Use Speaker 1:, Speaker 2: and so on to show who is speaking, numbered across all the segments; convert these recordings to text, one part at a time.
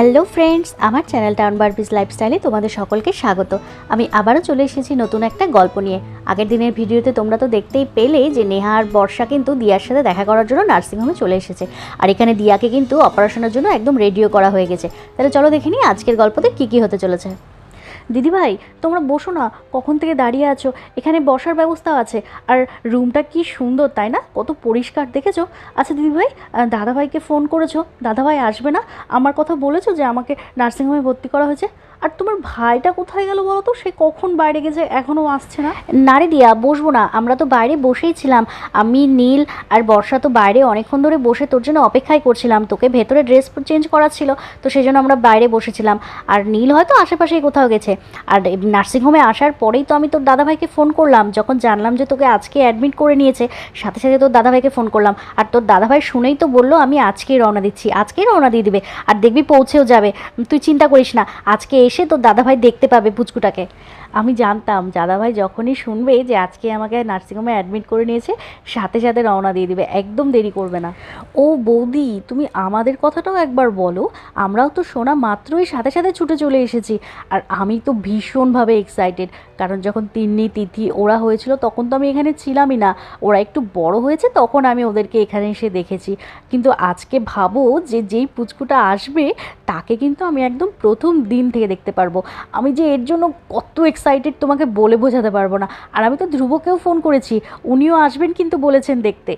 Speaker 1: Hello friends, আমার channel town বার্বিস লাইফস্টাইলে তোমাদের সকলকে স্বাগত। আমি আবারও চলে এসেছি নতুন একটা গল্প নিয়ে। আগের দিনের ভিডিওতে তোমরা তো দেখতেই পেলে যে নেহা আর বর্ষা কিন্তু দিয়ার সাথে দেখা করার জন্য নার্সিংহোমে চলে এসেছে। আর এখানে দিয়াকে কিন্তু অপারেশনের জন্য একদম রেডিও করা হয়ে গেছে। তাহলে চলো দেখে নিই আজকের গল্পতে কী কী হতে চলেছে। দিদিভাই, তোমরা বসো না, কখন থেকে দাঁড়িয়ে আছো? এখানে বসার ব্যবস্থা আছে। আর রুমটা কি সুন্দর, তাই না? কত পরিষ্কার, দেখেছ? আচ্ছা দিদিভাই দাদাভাইকে ফোন করেছ। দাদাভাই আসবে না? আমার কথা বলেছ যে আমাকে নার্সিংহোমে ভর্তি করা হয়েছে? আর তোমার ভাইটা কোথায় গেল বলো তো? সে কখন বাইরে গেছে এখনও আসছে না? না রে দিয়া, বসবো না। আমরা তো বাইরে বসেই ছিলাম। আমি, নীল আর বর্ষা তো বাইরে অনেকক্ষণ ধরে বসে তোর জন্য অপেক্ষাই করছিলাম। তোকে ভেতরে ড্রেস চেঞ্জ করা ছিল, তো সেই জন্য আমরা বাইরে বসেছিলাম। আর নীল হয়তো আশেপাশেই কোথাও গেছে। আর নার্সিংহোমে আসার পরেই তো আমি তোর দাদাভাইকে ফোন করলাম। যখন জানলাম যে তোকে আজকে অ্যাডমিট করে নিয়েছে, সাথে সাথে তোর দাদাভাইকে ফোন করলাম। আর তোর দাদাভাই শুনেই তো বলল, আমি আজকেই রওনা দিচ্ছি। আজকেই রওনা দিয়ে দিবে। আর দেখবি পৌঁছেও যাবে। তুই চিন্তা করিস না, আজকে এসে তোর দাদাভাই দেখতে পাবে পুচকুটাকে। আমি জানতাম, দাদাভাই যখনই শুনবে যে আজকে আমাকে নার্সিংহোমে অ্যাডমিট করে নিয়েছে, সাথে সাথে রওনা দিয়ে দিবে। একদম দেরি করবে না। ও বৌদি, তুমি আমাদের কথাটাও একবার বলো। আমরাও তো শোনা মাত্রই সাথে সাথে ছুটে চলে এসেছি। আর আমি তো ভীষণভাবে এক্সাইটেড কারণ যখন তিন্নি, তিথি ওরা হয়েছিল, তখন তো আমি এখানে ছিলামই না। ওরা একটু বড় হয়েছে, তখন আমি ওদেরকে এখানে এসে দেখেছি। কিন্তু আজকে ভাবো যে যেই পুচকুটা আসবে, তাকে কিন্তু আমি একদম প্রথম দিন থেকে দেখতে পারব। আমি যে এর জন্য কত এক্সাইটেড তোমাকে বলে বোঝাতে পারব না। আর আমি তো ধ্রুবকেও ফোন করেছি, উনিও আসবেন কিন্তু বলেছেন দেখতে।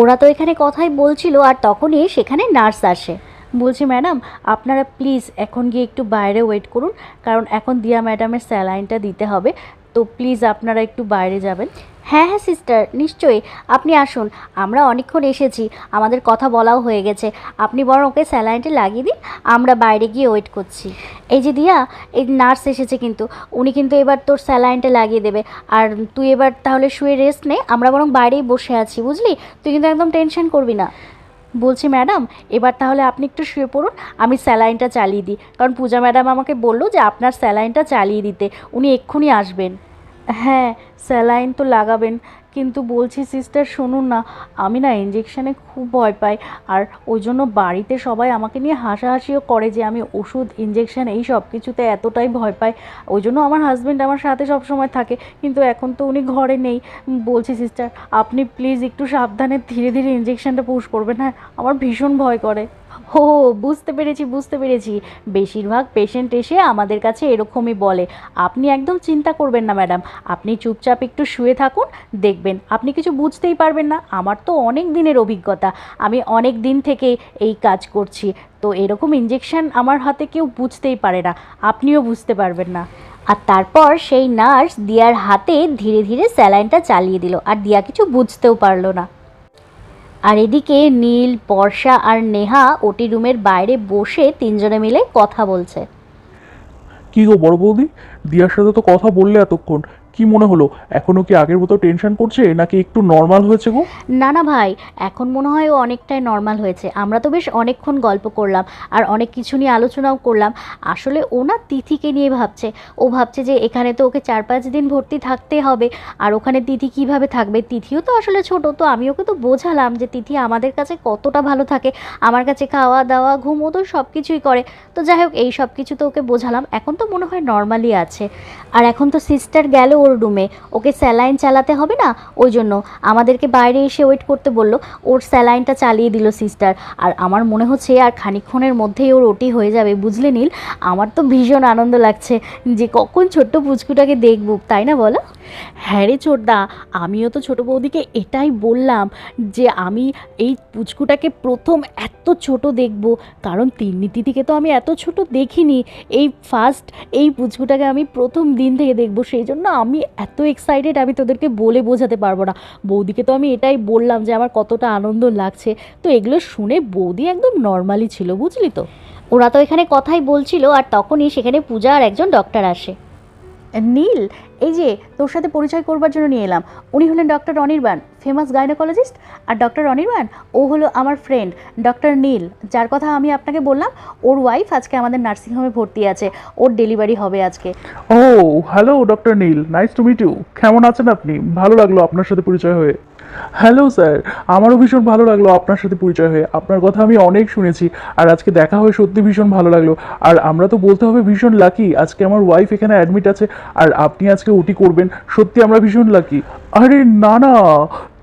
Speaker 1: ওরা তো এখানে কথাই বলছিল, আর তখনই সেখানে নার্স আসে। বলছি, ম্যাডাম, আপনারা প্লিজ এখন গিয়ে একটু বাইরে ওয়েট করুন, কারণ এখন দিয়া ম্যাডামের স্যালাইনটা দিতে হবে। তো প্লিজ আপনারা একটু বাইরে যাবেন। হ্যাঁ হ্যাঁ সিস্টার, নিশ্চয়ই। আপনি আসুন, আমরা অনেকক্ষণ এসেছি, আমাদের কথা বলাও হয়ে গেছে। আপনি বরং ওকে স্যালাইনটা লাগিয়ে দিন, আমরা বাইরে গিয়ে ওয়েট করছি। এই যে দিয়া, এই নার্স এসেছে কিন্তু, উনি কিন্তু এবার তোর স্যালাইনটা লাগিয়ে দেবে। আর তুই এবার তাহলে শুয়ে রেস্ট নে, আমরা বরং বাইরেই বসে আছি, বুঝলি? তুই কিন্তু একদম টেনশন করবি না। বলছি, ম্যাডাম, এবার তাহলে আপনি একটু শুয়ে পড়ুন, আমি স্যালাইনটা চালিয়ে দিই। কারণ পূজা ম্যাডাম আমাকে বলল যে, আপনার স্যালাইনটা চালিয়ে দিতে। উনি এক্ষুনি আসবেন। হ্যাঁ স্যালাইন তো লাগাবেন, কিন্তু বলছি, সিস্টার, শুনুন না, আমি না ইঞ্জেকশানে খুব ভয় পাই, আর ওই জন্য বাড়িতে সবাই আমাকে নিয়ে হাসাহাসিও করে যে আমি ওষুধ ইঞ্জেকশান এই সব কিছুতে এতটাই ভয় পাই। ওই জন্য আমার হাজব্যান্ড আমার সাথে সব সময় থাকে, কিন্তু এখন তো উনি ঘরে নেই। বলছি, সিস্টার, আপনি প্লিজ একটু সাবধানে ধীরে ধীরে ইঞ্জেকশানটা পুশ করবেন হ্যাঁ আমার ভীষণ ভয় করে। ও বুঝতে পেরেছি বুঝতে পেরেছি। বেশিরভাগ পেশেন্ট এসে আমাদের কাছে এরকমই বলে। আপনি একদম চিন্তা করবেন না ম্যাডাম আপনি চুপচাপ একটু শুয়ে থাকুন, দেখবেন। আপনি কিছু বুঝতেই পারবেন না। আমার তো অনেক দিনের অভিজ্ঞতা। আমি অনেক দিন থেকে এই কাজ করছি। তো এরকম ইঞ্জেকশন আমার হাতে কেউ বুঝতেই পারে না। আপনিও বুঝতে পারবেন না। আর তারপর সেই নার্স দিয়ার হাতে ধীরে ধীরে স্যালাইনটা চালিয়ে দিল। আর দিয়া কিছু বুঝতেও পারল না। আর এদিকে নীল, বর্ষা আর নেহা ওটি রুমের বাইরে বসে তিনজনে মিলে কথা বলছে।
Speaker 2: কি গো বড় বৌদি? দিয়ার সাথে তো কথা বললে এতক্ষণ। কি মনে হলো? এখনও কি আগের মতো টেনশন করছে নাকি একটু নর্মাল হয়েছে গো?
Speaker 1: না না ভাই, এখন মনে হয় ও অনেকটাই নর্মাল হয়েছে। আমরা তো বেশ অনেকক্ষণ গল্প করলাম আর অনেক কিছু নিয়ে আলোচনাও করলাম। আসলে ও না তিথিকে নিয়ে ভাবছে। ও ভাবছে যে এখানে তো ওকে চার পাঁচ দিন ভর্তি থাকতে হবে। আর ওখানে তিথি কীভাবে থাকবে? তিথিও তো আসলে ছোট, তো আমি ওকে তো বোঝালাম যে তিথি আমাদের কাছে কতটা ভালো থাকে। আমার কাছে খাওয়া দাওয়া, ঘুম তো সব কিছুই করে। তো যাই হোক, এই সব কিছু তো ওকে বোঝালাম। এখন তো মনে হয় নর্মালি আছে। আর এখন তো সিস্টার গেল ওর রুমে ওকে স্যালাইন চালাতে হবে না? ওই জন্য। আমাদেরকে বাইরে এসে ওয়েট করতে বলল, ওর স্যালাইনটা চালিয়ে দিল সিস্টার আর আমার মনে হচ্ছে আর খানিক্ষণের মধ্যেই ওর ওটি হয়ে যাবে। বুঝলে নীল? আমার তো ভীষণ আনন্দ লাগছে যে কখন ছোট্ট পুচকুটাকে দেখব। তাই না বলো? হ্যাঁ রে ছোটদা আমিও তো ছোটো বৌদিকে এটাই বললাম যে আমি এই পুচকুটাকে প্রথম এত ছোট দেখব, কারণ তিন্নি তিথিকে তো আমি এত ছোট দেখিনি। এই ফার্স্ট এই পুচকুটাকে আমি প্রথম দিন থেকে দেখব, সেই জন্য আমি এত এক্সাইটেড আমি তোদেরকে বলে বোঝাতে পারব না। বৌদিকে তো আমি এটাই বললাম যে আমার কতটা আনন্দ লাগছে। তো এগুলো শুনে বৌদি একদম নর্মালি ছিল, বুঝলি তো? ওরা তো এখানে কথাই বলছিল, আর তখনই সেখানে পূজা আর একজন ডক্টর আসে। নীল এই যে তোর সাথে পরিচয় করবার জন্য নিয়ে এলাম, উনি হলেন ডক্টর অনির্বাণ ফেমাস গাইনোকোলজিস্ট আর ডক্টর অনির্বাণ, ও হলো আমার ফ্রেন্ড ডক্টর নীল যার কথা আমি আপনাকে বললাম, ওর ওয়াইফ আজকে আমাদের নার্সিংহোমে ভর্তি আছে, ওর ডেলিভারি হবে আজকে।
Speaker 2: ও hello doctor Neel nice to meet you কেমন আছেন আপনি? ভালো লাগল আপনার সাথে পরিচয় হয়ে। হ্যালো স্যার আমারও ভীষণ ভালো লাগল আপনার সাথে পরিচয় হয়ে। আপনার কথা আমি অনেক শুনেছি আর আজকে দেখা হয়ে সত্যি ভীষণ ভালো লাগল। আর আমরা তো বলতে হবে ভীষণ লাকি আজকে আমার ওয়াইফ এখানে অ্যাডমিট আছে আর আপনি আজকে ওটি করবেন। সত্যি আমরা ভীষণ লাকি আরে না না।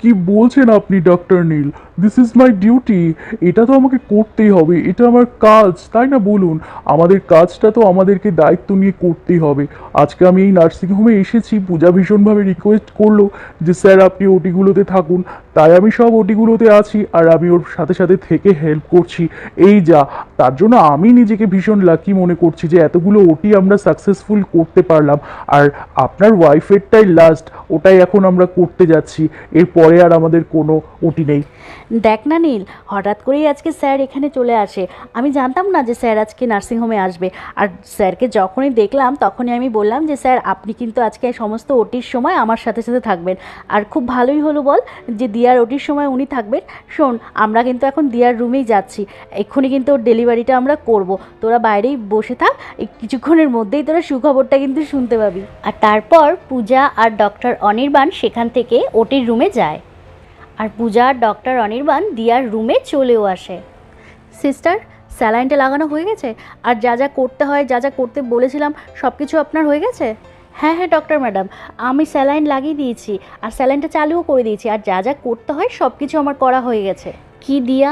Speaker 2: কি বলছেন আপনি doctor Neel? This is my duty এটা তো আমাকে করতেই হবে। এটা আমার কাজ, তাই না বলুন? আমাদের কাজটা তো আমাদেরকে দায়িত্ব নিয়ে করতেই হবে। আজকে আমি এই নার্সিং হোমে এসেছি, পূজা ভীষণভাবে রিকোয়েস্ট করল যে, স্যার, আপনি ওটিগুলোতে থাকুন। তাই আমি সব ওটিগুলোতে আছি আর আমি ওর সাথে সাথে থেকে হেল্প করছি। এই যা, তার জন্য আমি নিজেকে ভীষণ লাকি মনে করছি যে, এতগুলো ওটি আমরা সাকসেসফুল করতে পারলাম। আর আপনার ওয়াইফেরটাই লাস্ট ওটাই এখন আমরা করতে যাচ্ছি। এরপরে আর আমাদের কোনো ওটি নেই।
Speaker 1: দেখ না নীল, হঠাৎ করেই আজকে স্যার এখানে চলে আসে। আমি জানতাম না যে স্যার আজকে নার্সিংহোমে আসবে। আর স্যারকে যখনই দেখলাম, তখনই আমি বললাম যে, স্যার, আপনি কিন্তু আজকে সমস্ত ওটির সময় আমার সাথে সাথে থাকবেন। আর খুব ভালোই হলো বল যে, দিয়ার ওটির সময় উনি থাকবেন। শোন, আমরা কিন্তু এখন দিয়ার রুমেই যাচ্ছি। এক্ষুনি কিন্তু ওর ডেলিভারিটা আমরা করব। তোরা বাইরেই বসে থাক কিছুক্ষণের মধ্যেই তোরা সুখবরটা কিন্তু শুনতে পাবি। আর তারপর পূজা আর ডক্টর অনির্বাণ সেখান থেকে ওটির রুমে যায়। আর পূজা আর ডক্টর অনির্বাণ দিয়ার রুমে চলেও আসে। সিস্টার, স্যালাইনটা লাগানো হয়ে গেছে? আর যা যা করতে হয়, যা যা করতে বলেছিলাম সব কিছু আপনার হয়ে গেছে? হ্যাঁ হ্যাঁ ডক্টর ম্যাডাম, আমি স্যালাইন লাগিয়ে দিয়েছি, আর স্যালাইনটা চালুও করে দিয়েছি, আর যা যা করতে হয় সব কিছু আমার করা হয়ে গেছে। কি দিয়া?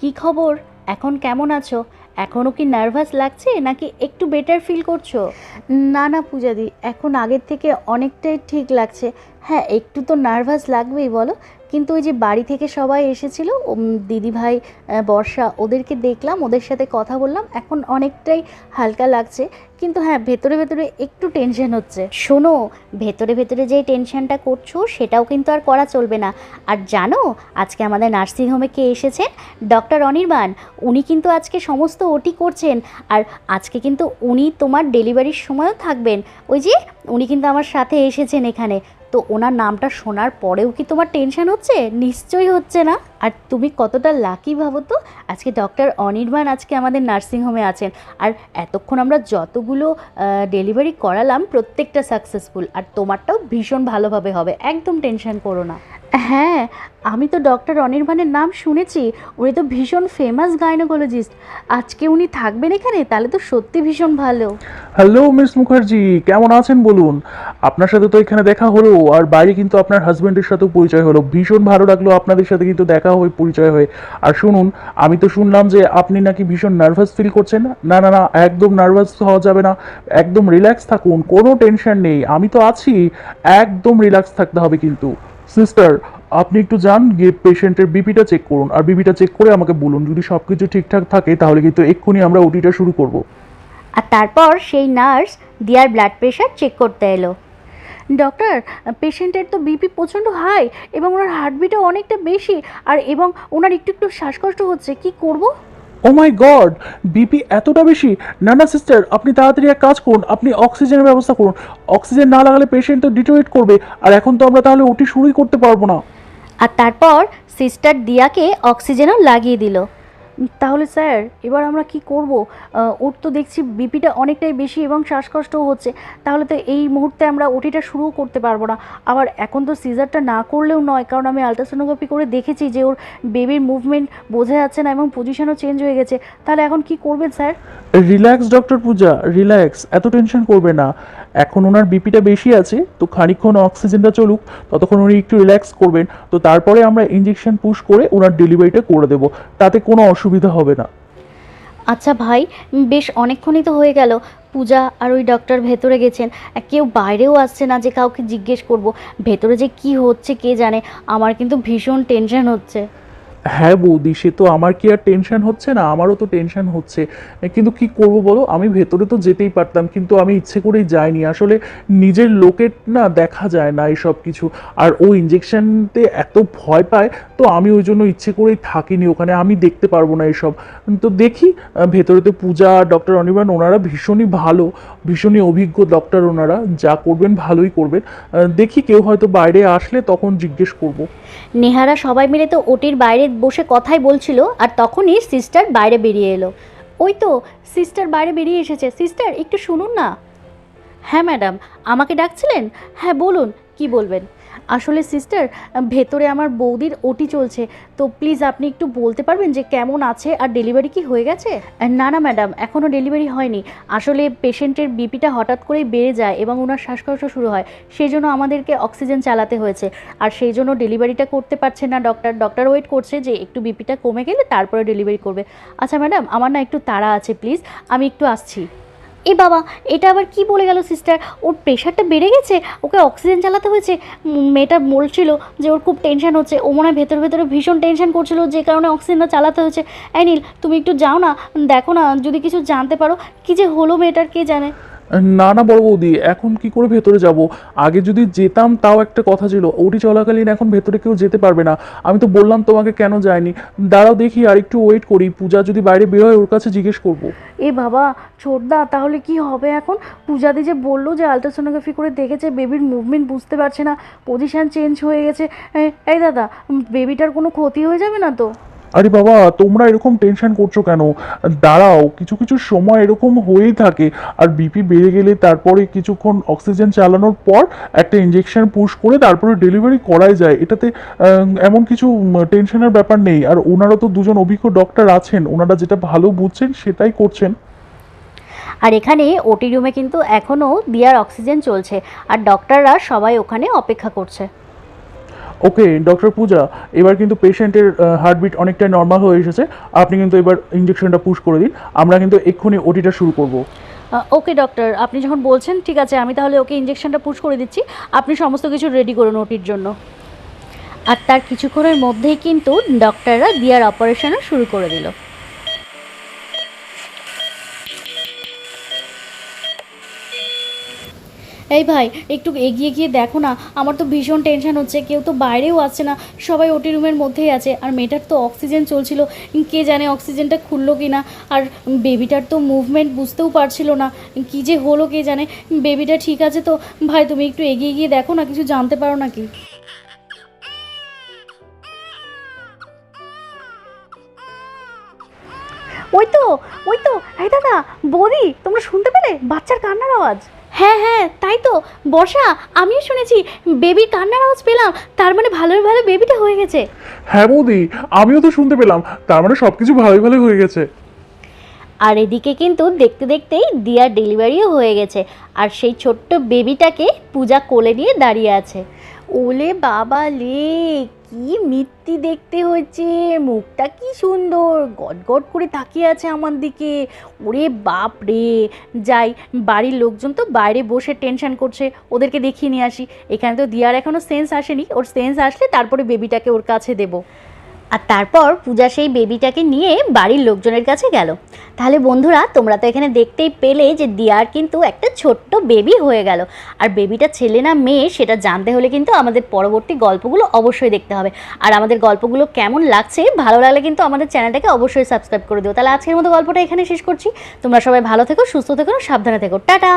Speaker 1: কি খবর? এখন কেমন আছো? এখনও কি নার্ভাস লাগছে, নাকি একটু বেটার ফিল করছ? না না, পূজাদি, এখন আগের থেকে অনেকটাই ঠিক লাগছে। হ্যাঁ একটু তো নার্ভাস লাগবেই, বলো। কিন্তু ওই যে বাড়ি থেকে সবাই এসেছিল দিদি ভাই বর্ষা, ওদেরকে দেখলাম, ওদের সাথে কথা বললাম, এখন অনেকটাই হালকা লাগছে। কিন্তু হ্যাঁ ভেতরে ভেতরে একটু টেনশন হচ্ছে। শোনো, ভেতরে ভেতরে যেই টেনশনটা করছ, সেটাও কিন্তু আর করা চলবে না। আর জানো, আজকে আমাদের নার্সিংহোমে কে এসেছেন? ডক্টর অনির্বাণ। উনি কিন্তু আজকে সমস্ত ওটি করছেন। আর আজকে কিন্তু উনি তোমার ডেলিভারির সময়ও থাকবেন। ওই যে, উনি কিন্তু আমার সাথে এসেছেন এখানে। তো ওনার নামটা শোনার পরেও কি তোমার টেনশন হচ্ছে? নিশ্চয়ই হচ্ছে না। আর তুমি কতটা লাকি ভাবো তো? আজকে ডক্টর অনির্বাণ আজকে আমাদের নার্সিংহোমে আছেন। আর এতক্ষণ আমরা যতগুলো ডেলিভারি করালাম, প্রত্যেকটা সাকসেসফুল আর তোমারটাও ভীষণ ভালোভাবে হবে। একদম টেনশন করো না। হ্যাঁ আমি তো ডক্টর অনির্বাণের নাম শুনেছি। উনি তো ভীষণ ফেমাস গাইনোকোলজিস্ট আজকে উনি থাকবেন এখানে, তাহলে তো সত্যি ভীষণ ভালো।
Speaker 2: হ্যালো মিস মুখার্জি কেমন আছেন বলুন? আপনার সাথে তো এখানে দেখা হলো, আর বাইরে কিন্তু আপনার হাজব্যান্ডের সাথেও পরিচয় হলো। ভীষণ ভালো লাগল আপনাদের সাথে কিন্তু দেখা হয়ে, পরিচয় হয়ে। আর শুনুন, আমি তো শুনলাম যে আপনি নাকি ভীষণ নার্ভাস ফিল করছেন। না না না, একদম নার্ভাস হওয়া যাবে না। একদম রিল্যাক্স থাকুন, কোনো টেনশন নেই। আমি তো আছি, একদম রিল্যাক্স থাকতে হবে কিন্তু। সিস্টার আপনি একটু যান, গিয়ে পেশেন্টের বিপিটা চেক করুন। আর বিপিটা চেক করে আমাকে বলুন, যদি সব কিছু ঠিকঠাক থাকে, তাহলে কিন্তু এক্ষুনি আমরা ওটিটা শুরু করব।
Speaker 1: আর তারপর সেই নার্স দিয়ার ব্লাড প্রেশার চেক করতে এলো। ডক্টর পেশেন্টের তো বিপি প্রচণ্ড হাই এবং ওনার হার্টবিটও অনেকটা বেশি, আর এবং ওনার একটু একটু শ্বাসকষ্ট হচ্ছে। কি করব?
Speaker 2: ও মাই গড বিপি এতটা বেশি? না না সিস্টার আপনি তাড়াতাড়ি এক কাজ করুন, আপনি অক্সিজেনের ব্যবস্থা করুন। অক্সিজেন না লাগালে পেশেন্ট তো ডিটোরেট করবে, আর এখন তো আমরা তাহলে ওটি শুরুই করতে পারব না।
Speaker 1: আর তারপর সিস্টার দিয়াকে অক্সিজেনও লাগিয়ে দিল। তাহলে স্যার, এবার আমরা কি করব? ওর তো দেখছি বিপিটা অনেকটাই বেশি এবং শ্বাসকষ্টও হচ্ছে। তাহলে তো এই মুহূর্তে আমরা ওটিটা শুরুও করতে পারব না। আবার এখন তো সিজারটা না করলেও নয়, কারণ আমি আলট্রাসোনোগ্রাফি করে দেখেছি যে ওর বেবির মুভমেন্ট বোঝা যাচ্ছে না এবং পজিশনও চেঞ্জ হয়ে গেছে। তাহলে এখন কি করবেন, sir?
Speaker 2: Relax doctor Puja relax এত টেনশন করবে না। এখন ওনার বিপিটা বেশি আছে, তো খানিকক্ষণ অক্সিজেনটা চলুক, ততক্ষণ উনি একটু রিল্যাক্স করবেন। তো তারপরে আমরা ইঞ্জেকশন পুশ করে ওনার ডেলিভারিটা করে দেবো। তাতে কোনো অসুবিধা হবে না।
Speaker 1: আচ্ছা ভাই, বেশ অনেকক্ষণই তো হয়ে গেল। পূজা আর ওই ডক্টর ভেতরে গেছেন। কেউ বাইরেও আসছে না যে কাউকে জিজ্ঞেস করব। ভেতরে যে কি হচ্ছে কে জানে? আমার কিন্তু ভীষণ টেনশন হচ্ছে।
Speaker 2: হ্যাঁ বৌদি, সে তো আমার কি আর টেনশন হচ্ছে না? আমারও তো টেনশন হচ্ছে। কিন্তু কি করব বলো? আমি ভেতরে তো যেতেই পারতাম, কিন্তু আমি ইচ্ছে করেই যাইনি। আসলে নিজের লোকের না দেখা যায় না এই সব কিছু। আর ও ইঞ্জেকশনতে এত ভয় পায়, তো আমি ওই জন্য ইচ্ছে করেই থাকিনি। ওখানে আমি দেখতে পারব না এসব তো দেখি ভেতরে তো পূজা, ডক্টর অনির্বাণ, ওনারা ভীষণই ভালো। ভীষণই অভিজ্ঞ ডক্টর ওনারা, যা করবেন ভালোই করবেন। দেখি কেউ হয়তো বাইরে আসলে তখন জিজ্ঞেস করব।
Speaker 1: নেহারা সবাই মিলে তো ওটির বাইরে বসে কথাই বলছিল, আর তখনই সিস্টার বাইরে বেরিয়ে এলো। ওই তো সিস্টার বাইরে বেরিয়ে এসেছে। সিস্টার একটু শুনুন না। হ্যাঁ ম্যাডাম আমাকে ডাকছিলেন? হ্যাঁ বলুন, কি বলবেন? আসলে সিস্টার ভেতরে আমার বৌদির ওটি চলছে। তো প্লিজ আপনি একটু বলতে পারবেন যে কেমন আছে আর ডেলিভারি কি হয়ে গেছে? না না ম্যাডাম এখনও ডেলিভারি হয়নি। আসলে পেশেন্টের বিপিটা হঠাৎ করেই বেড়ে যায় এবং ওনার শ্বাসকষ্ট শুরু হয়। সেই জন্য আমাদেরকে অক্সিজেন চালাতে হয়েছে। আর সেই জন্য ডেলিভারিটা করতে পারছে না ডক্টর ডক্টর ওয়েট করছে যে একটু বিপিটা কমে গেলে তারপরে ডেলিভারি করবে। আচ্ছা ম্যাডাম আমার না একটু তাড়া আছে প্লিজ আমি একটু আসছি। এ বাবা, এটা আবার কি বলে গেল সিস্টার ওর প্রেশারটা বেড়ে গেছে? ওকে অক্সিজেন চালাতে হয়েছে? মেয়েটা বলছিল যে ওর খুব টেনশন হচ্ছে। ও মনে হয় ভেতরে ভেতরে ভীষণ টেনশন করছিল, যে কারণে অক্সিজেনটা চালাতে হয়েছে। অ্যানিল তুমি একটু যাও না, দেখো না, যদি কিছু জানতে পারো, কি যে হলো মেয়েটার কে জানে?
Speaker 2: না না বড় বৌদি, এখন কি করে ভেতরে যাব? আগে যদি যেতাম তাও একটা কথা ছিল, ওটি চলাকালীন এখন ভেতরে কেউ যেতে পারবে না। আমি তো বললাম তোমাকে কেন যায়নি। দাঁড়াও দেখি, আর একটু ওয়েট করি। পূজা যদি বাইরে বেরোয় ওর কাছে জিজ্ঞেস করব।
Speaker 1: এ বাবা, ছোটদা, তাহলে কি হবে এখন? পূজাদি যে বলল যে আলট্রাসোনোগ্রাফি করে দেখেছে বেবির মুভমেন্ট বুঝতে পারছে না পজিশন চেঞ্জ হয়ে গেছে। এই দাদা বেবিটার কোনো ক্ষতি হয়ে যাবে না তো?
Speaker 2: আরে বাবা, তোমরা এরকম টেনশন করছ কেন? দাঁড়াও, কিছু কিছু সময় এরকম হয়েই থাকে। আর বিপি বেড়ে গেলে তারপরে কিছুক্ষণ অক্সিজেন চালানোর পর একটা ইঞ্জেকশন পুশ করে তারপরে ডেলিভারি করাই যায়। এটাতে এমন কিছু টেনশনের ব্যাপার নেই। আর ওনারা তো দুজন অভিজ্ঞ ডক্টর আছেন। ওনারা যেটা ভালো বুঝছেন সেটাই করছেন।
Speaker 1: আর এখানে ওটি রুমে কিন্তু এখনও দিয়ার অক্সিজেন চলছে। আর ডক্টররা সবাই ওখানে অপেক্ষা করছে।
Speaker 2: ওকে, ডক্টর পূজা, এবার কিন্তু পেশেন্টের হার্টবিট অনেকটাই নর্মাল হয়ে এসেছে। আপনি কিন্তু এবার ইঞ্জেকশনটা পুশ করে দিন। আমরা কিন্তু এক্ষুনি ওটিটা শুরু করব।
Speaker 1: ওকে ডক্টর আপনি যখন বলছেন, ঠিক আছে, আমি তাহলে ওকে ইঞ্জেকশনটা পুশ করে দিচ্ছি। আপনি সমস্ত কিছু রেডি করুন ওটির জন্য। আর তার কিছুক্ষণের মধ্যেই কিন্তু ডক্টররা দিয়ার অপারেশনও শুরু করে দিল। এই ভাই, একটু এগিয়ে গিয়ে দেখো না, আমার তো ভীষণ টেনশন হচ্ছে, কেউ তো বাইরেও আসছে না, সবাই ওটি রুমের মধ্যেই আছে, আর মেয়েটার তো অক্সিজেন চলছিল কে জানে অক্সিজেনটা খুললো কি না আর বেবিটার তো মুভমেন্ট বুঝতেও পারছিল না কি যে হলো কে জানে বেবিটা ঠিক আছে তো, ভাই তুমি একটু এগিয়ে গিয়ে দেখো না, কিছু জানতে পারো নাকি? ওই তো ওই তো, এই দাদা, বৌদি, তোমরা শুনতে পেলে? বাচ্চার কান্নার আওয়াজ। হ্যাঁ হ্যাঁ তাই তো। বর্ষা আমিও শুনেছি বেবির কান্নার আওয়াজ পেলাম তার মানে ভালোই ভালো বেবিটা হয়ে গেছে।
Speaker 2: হ্যাঁ বৌদি আমিও তো শুনতে পেলাম তার মানে সবকিছু ভালোই ভালো হয়ে গেছে।
Speaker 1: আর এদিকে কিন্তু দেখতে দেখতেই দিয়ার ডেলিভারিও হয়ে গেছে আর সেই ছোট্ট বেবিটাকে পূজা কোলে নিয়ে দাঁড়িয়ে আছে। ওলে বাবা লে, কি মিত্তি দেখতে হয়েছে। মুখটা কি সুন্দর গট করে তাকিয়ে আছে আমার দিকে। ওরে বাপ রে। যাই, বাড়ির লোকজন তো বাইরে বসে টেনশন করছে, ওদেরকে দেখিয়ে নিয়ে আসি। এখানে তো দিয়ার এখনও সেন্স আসেনি, ওর সেন্স আসলে তারপরে বেবিটাকে ওর কাছে দেবো। আর তারপর পূজা সেই বেবিটাকে নিয়ে বাড়ির লোকজনের কাছে গেল। তাহলে বন্ধুরা, তোমরা তো এখানে দেখতেই পেলে যে দিয়ার কিন্তু একটা ছোট্ট বেবি হয়ে গেল। আর বেবিটা ছেলে না মেয়ে, সেটা জানতে হলে কিন্তু আমাদের পরবর্তী গল্পগুলো অবশ্যই দেখতে হবে। আর আমাদের গল্পগুলো কেমন লাগছে, ভালো লাগলে কিন্তু আমাদের চ্যানেলটাকে অবশ্যই সাবস্ক্রাইব করে দিও। তাহলে আজকের মতো গল্পটা এখানে শেষ করছি। তোমরা সবাই ভালো থেকো, সুস্থ থেকো, সাবধানে থেকো। টাটা!